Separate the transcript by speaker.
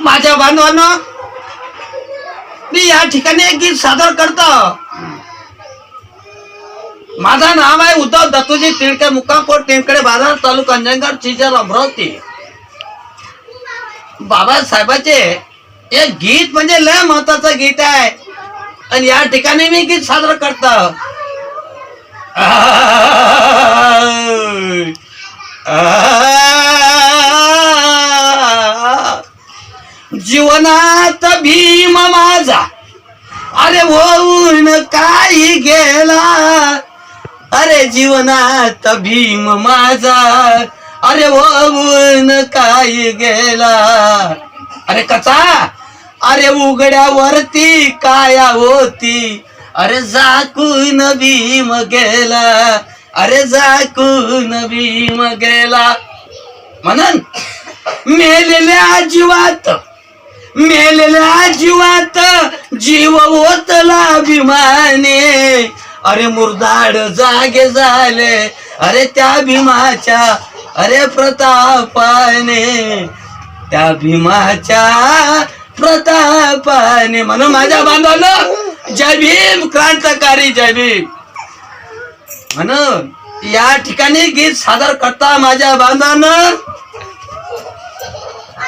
Speaker 1: माझ्या बांधवांनो मी या ठिकाणी एक गीत सादर करतो. माझं नाव आहे उद्धव दत्तूजी तिळके मुक्कामपूर टेमकडे बाजार तालुका अंजनगड चिजर अमरावती. बाबासाहेबाचे एक गीत म्हणजे लय महत्वाचं गीत आहे. आणि या ठिकाणी मी गीत सादर करतो. जीवनात भीम माझा. अरे होऊन काही गेला. अरे जीवनात भीम माझा. अरे होऊन काही गेला. अरे कसा अरे उघड्यावरती काया होती. अरे जाकून भीम गेला. अरे जाकून भीम गेला. म्हणून मेलेल्या जीवात मेलेल्या जीवात जीव ओतला भीमाने अरे मुरदाड जागे झाले. अरे त्या भीमाच्या अरे प्रतापाने. त्या भीमाच्या प्रतापाने. म्हणून माझ्या बांधवानं जय भीम क्रांतकारी जय भीम. म्हणून या ठिकाणी गीत सादर करता माझ्या बांधवानं